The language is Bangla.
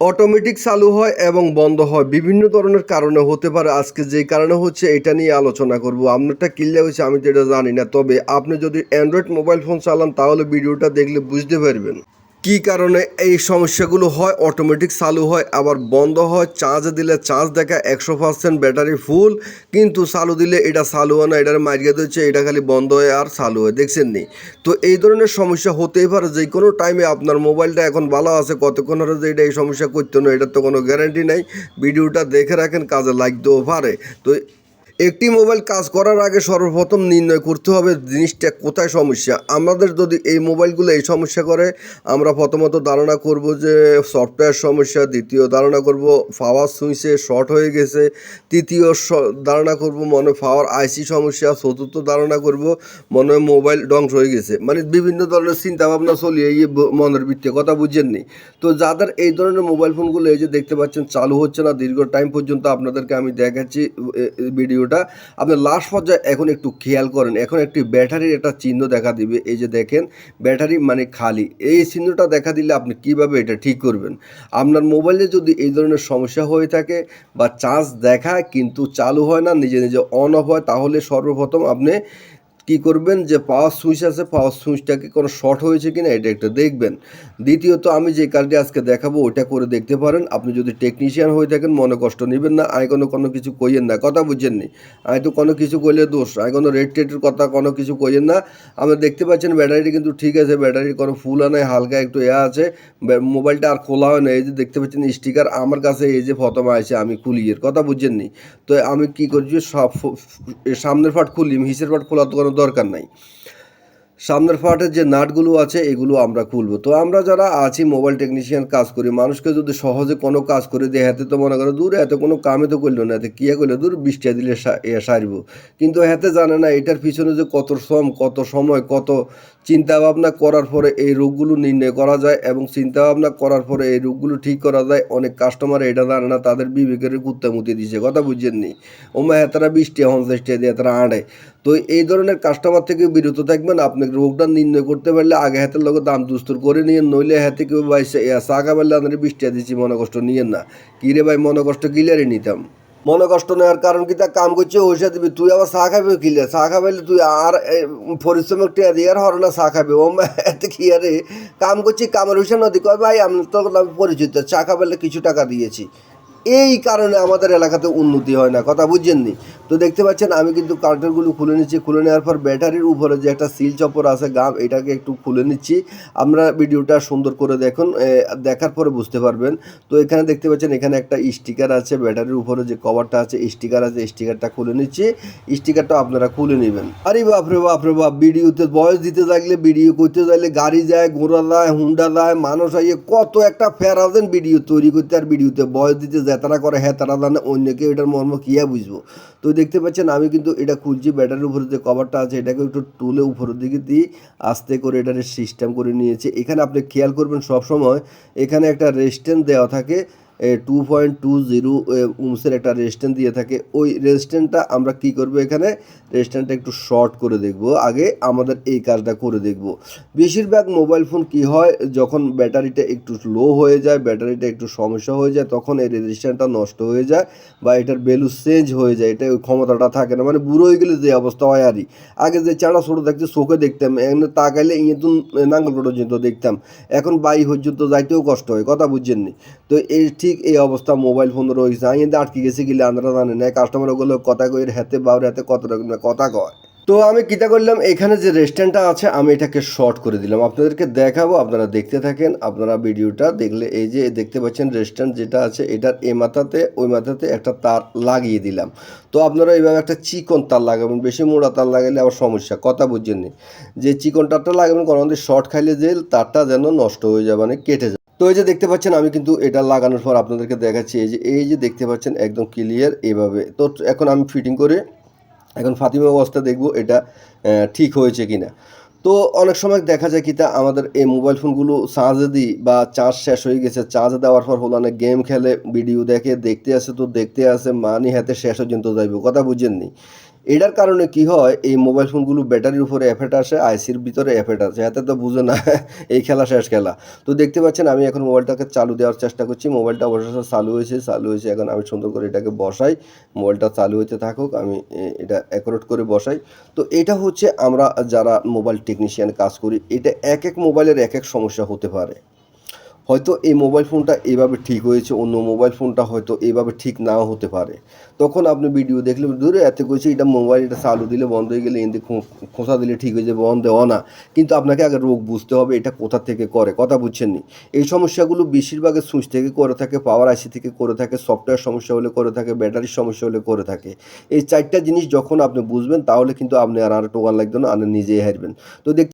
অটোমেটিক চালু হয় এবং বন্ধ হয়। বিভিন্ন ধরনের কারণে হতে পারে। আজকে যেই কারণে হচ্ছে, এটা নিয়ে আলোচনা করব। আপনারটা ক্লিয়ার হয়েছে, আমি তো এটা জানি না। তবে আপনি যদি অ্যান্ড্রয়েড মোবাইল ফোন চালান, তাহলে ভিডিওটা দেখলে বুঝতে পারবেন। কী কারণে এই সমস্যাগুলো হয়? অটোমেটিক চালু হয়, আবার বন্ধ হয়। চার্জ দিলে চার্জ দেখা, একশো পার্সেন্ট ব্যাটারি ফুল, কিন্তু চালু দিলে এটা চালু হয় না, এটার মারিয়ে দিচ্ছে এটা খালি বন্ধ হয় আর চালু হয় দেখছেন নি তো এই ধরনের সমস্যা হতেই পারে, যে কোনো টাইমে আপনার মোবাইলটা এখন ভালো আছে, কতক্ষণ হলে যে এটা এই সমস্যা করতে না এটার তো কোনো গ্যারান্টি নাই। ভিডিওটা দেখে রাখেন, কাজে লাগতেও পারে। তো একটি মোবাইল কাজ করার আগে সর্বপ্রথম নির্ণয় করতে হবে জিনিসটা কোথায় সমস্যা। আমাদের যদি এই মোবাইলগুলো এই সমস্যা করে আমরা প্রথমত ধারণা করব যে সফটওয়্যার সমস্যা দ্বিতীয় ধারণা করব পাওয়ার সুইচে শর্ট হয়ে গেছে তৃতীয় ধারণা করব মনে পাওয়ার আইসি সমস্যা চতুর্থ ধারণা করব মনে হয় মোবাইল ধ্বংস হয়ে গেছে। মানে বিভিন্ন ধরনের চিন্তা ভাবনা চলিয়ে ব- মনের ভিত্তিতে কথা বুঝেননি তো যাদের এই ধরনের মোবাইল ফোনগুলো এই যে দেখতে পাচ্ছেন চালু হচ্ছে না দীর্ঘ টাইম পর্যন্ত আপনাদেরকে আমি দেখাচ্ছি এ, ভিডিওটা। আপনি লাস্ট পর্যায়ে এখন একটু খেয়াল করেন, এখন একটি ব্যাটারির একটা চিহ্ন দেখা দিবে, এই যে দেখেন, ব্যাটারি মানে খালি। এই চিহ্নটা দেখা দিলে আপনি কীভাবে এটা ঠিক করবেন? আপনার মোবাইলে যদি এই ধরনের সমস্যা হয়ে থাকে বা চার্জ দেখায় কিন্তু চালু হয় না, নিজে নিজে অন অফ হয়, তাহলে সর্বপ্রথম আপনি কি করবেন যে পাওয়ার সুইচ আছে পাওয়ার সুইচটাকে কোনো শর্ট হয়েছে কিনা এটা একটা দেখবেন। দ্বিতীয়ত আমি যে কাজটি আজকে দেখাবো, ওইটা করে দেখতে পারেন। আপনি যদি টেকনিশিয়ান হয়ে থাকেন, মনে কষ্ট নেবেন না। আমি কোনো কোনো কিছু কইয়েন না। কথা বুঝছেননি আমি তো কোনো কিছু কইলে দোষ। আমি কোনো রেড টেটের কথা কোনো কিছু কইয়েন না। আপনি দেখতে পাচ্ছেন ব্যাটারিটি কিন্তু ঠিক আছে ব্যাটারি কোনো ফুল নাই হালকা একটু এ আছে। মোবাইলটা আর খোলা হয় না। এই যে দেখতে পাচ্ছেন স্টিকার আমার কাছে এই যে প্রথম আছে আমি খুলি। এর কথা বুঝছেননি তো আমি কি করছি, সব সামনের পার্ট খুলি হিসের পার্ট খোলার তো কোনো দরকার নাই। সামনের পার্টের যে নাটগুলো আছে, এগুলো আমরা খুলবো। তো আমরা যারা আছি মোবাইল টেকনিশিয়ান কাজ করি, মানুষকে যদি সহজে কোনো কাজ করে দেয়, হাতে তো মনে করো, দূর এত কোনো কামে তো করল না, এতে কী করলে? দূর বৃষ্টি দিলে সারব। কিন্তু হাতে জানে না, এটার পিছনে যে কত শ্রম, কত সময়, কত চিন্তা ভাবনা করার পরে এই রোগগুলো নির্ণয় করা যায় এবং চিন্তা ভাবনা করার পরে এই রোগগুলো ঠিক করা যায়। অনেক কাস্টমার এটা জানে না, তাদের বিবেকের কুত্তামুতি দিছে কথা বুঝছেননি ওমা হেতারা বৃষ্টি হঞ্চেষ্টি দিয়ে তারা আড়ে। তো এই ধরনের কাস্টমার থেকে বিরত থাকবেন, আপনি রোগটা নির্ণয় করতে পারলে আগে হাতের লোক দাম দুস্তর করে নিয়ে নইলে হাতে কেউ ভাই চাকা পারলে আপনার বৃষ্টি দিচ্ছি মনে কষ্ট নিয়েন না। কি রে ভাই, মনে কষ্ট গিলারে নিতাম? মনে কষ্ট নেওয়ার কারণ কি? তা কাম করছে ওইসা দিবি, তুই আবার চা খাবি কিলে? চা খাবাইলে তুই আর পরিশ্রম একটু আর হর না চা খাবি। ও এত কি আরে কাম করছি, কামের ওইসা নদী কয়, ভাই, আমি তো পরিচিত, চা খাবাইলে কিছু টাকা দিয়েছি। এই কারণে আমাদের এলাকাতে উন্নতি হয় না, কথা বুঝছেননি? তো দেখতে পাচ্ছেন, আমি কিন্তু কার্টনগুলো খুলে নিচ্ছি, খুলে নেওয়ার পর ব্যাটারির উপরে যে একটা সিল চপর আছে গাম এটাকে একটু খুলে নিচ্ছি। আমরা ভিডিওটা সুন্দর করে দেখুন দেখার পরে বুঝতে পারবেন। তো এখানে দেখতে পাচ্ছেন, এখানে একটা স্টিকার আছে, ব্যাটারির উপরে যে কভারটা আছে, স্টিকার আছে, স্টিকারটা খুলে নিচ্ছি। স্টিকারটা আপনারা খুলে নেবেন। আরে বাপরে বাপরে বাপ ভিডিওতে বয়স দিতে থাকলে, ভিডিও করতে চাইলে গাড়ি যায়, ঘোড়া যায়, হুন্ডা যায়, মানুষ আইয়ে কত একটা ফেরাজেন ভিডিও তৈরি করতে আর ভিডিওতে বয়স দিতে যায় তারা করে হ্যাঁ তারা জানে অন্যকে এটার মর্ম কিয়া বুঝব। তো দেখতে পাচ্ছেন, আমি কিন্তু এটা খুলছি ব্যাটারির উপরে যে কভারটা আছে, এটাকে একটু তুলে উপরের দিকে দিই, আস্তে করে এটার সিস্টেম করে নিয়েছে। এখানে আপনি খেয়াল করবেন সবসময় এখানে একটা রেস্টেন্ট দেওয়া থাকে টু পয়েন্ট টু জিরো উমসের একটা রেজিস্ট্যান্ট দিয়ে থাকে। ওই রেজিস্ট্যান্টটা আমরা কি করব এখানে? রেজিস্ট্যান্টটা একটু শর্ট করে দেখব। আগে আমাদের এই কাজটা করে দেখব। বেশিরভাগ মোবাইল ফোন কি হয়? যখন ব্যাটারিটা একটু লো হয়ে যায়, ব্যাটারিটা একটু সমস্যা হয়ে যায়, তখন এই রেজিস্ট্যান্টটা নষ্ট হয়ে যায় বা এটার ভ্যালু চেঞ্জ হয়ে যায়। এটা ওই ক্ষমতাটা থাকে না। মানে বুড়ো হয়ে গেলে যে অবস্থা হয় আরই। আগে যে চাড়া ছোটো দেখতে চোখে দেখতাম। এখানে তাকাইলে ইঁতুন নাঙ্গল পর্যন্ত দেখতাম। এখন বাই পর্যন্ত যাইতেও কষ্ট হয়, কথা বুঝছেননি তো এই ঠিক এই অবস্থা, মোবাইল ফোন রয়েছে। আমি আটকে গেছি, গেলে আমরা জানি না। কাস্টমার ওগুলো কথা কই হাতে বাউর হাতে কত রকম কথা কয়। তো আমি কিতা করলাম, এখানে যে রেস্টুরেন্টটা আছে, আমি এটাকে শর্ট করে দিলাম। আপনাদেরকে দেখাবো, আপনারা দেখতে থাকেন, আপনারা ভিডিওটা দেখলে এই যে দেখতে পাচ্ছেন রেস্টুরেন্ট যেটা আছে, এটার এ মাথাতে, ওই মাথাতে একটা তার লাগিয়ে দিলাম। তো আপনারা এইভাবে একটা চিকন তার লাগাবেন, বেশি মোড়া তার লাগালে আবার সমস্যা, কথা বুঝছেন যে চিকন তারটা লাগাবেন কারণ শর্ট খাইলে যে তারটা যেন নষ্ট হয়ে যাবে মানে কেটে যায়। তো এই যে দেখতে পাচ্ছেন, আমি কিন্তু এটা লাগানোর পর আপনাদেরকে দেখাচ্ছি, এই যে এই যে দেখতে পাচ্ছেন, একদম ক্লিয়ার এইভাবে। তো এখন আমি ফিটিং করে এখন ফাতিমা অবস্থা দেখব এটা ঠিক হয়েছে কিনা। তো অনেক সময় দেখা যায় কি তা, আমাদের এই মোবাইল ফোনগুলো চার্জে দিই বা চার্জ শেষ হয়ে গেছে চার্জ দেওয়ার পর হলো অনেক গেম খেলে ভিডিও দেখে, দেখতে আসে তো দেখতে আসে মানি হাতে শেষ পর্যন্ত যাইব, কথা বুঝেননি। এটার কারণে কি হয়, এই মোবাইল ফোনগুলো ব্যাটারির উপরে এফেক্ট আসে আইসির ভিতরে এফেক্ট আসে। এতে তো বুঝে না, এই খেলা শেষ খেলা। তো দেখতে পাচ্ছেন, আমি এখন মোবাইলটাকে চালু দেওয়ার চেষ্টা করছি। মোবাইলটা অবশ্য চালু হয়েছে চালু হয়েছে। এখন আমি সুন্দর করে এটাকে বসাই। মোবাইলটা চালু হতে থাকুক, আমি এটা অ্যাকোরেট করে বসাই। তো এটা হচ্ছে আমরা যারা মোবাইল টেকনিশিয়ান কাজ করি, এটা এক এক মোবাইলের এক এক সমস্যা হতে পারে। হয়তো এই মোবাইল ফোনটা এভাবে ঠিক হয়েছে, অন্য মোবাইল ফোনটা হয়তো এভাবে ঠিক নাও হতে পারে। তখন আপনি ভিডিও দেখলে দূরে এত কইছে, এটা মোবাইল এটা চালু দিলে বন্ধ হয়ে গেলে এদিকে খোঁচা দিলে ঠিক হয়ে যাবে, বন্ধ দেওয়া না। কিন্তু আপনাকে আগে রোগ বুঝতে হবে, এটা কোথা থেকে করে, কথা বুঝছেন নি এই সমস্যাগুলো বেশিরভাগের সুইচ থেকে করে থাকে পাওয়ার আইসি থেকে করে থাকে সফটওয়্যার সমস্যা হলে করে থাকে ব্যাটারির সমস্যা হলে করে থাকে। এই চারটা জিনিস যখন আপনি বুঝবেন, তাহলে কিন্তু আপনি আর আর টোকান লাগবে না আপনি নিজেই হারবেন। তো দেখ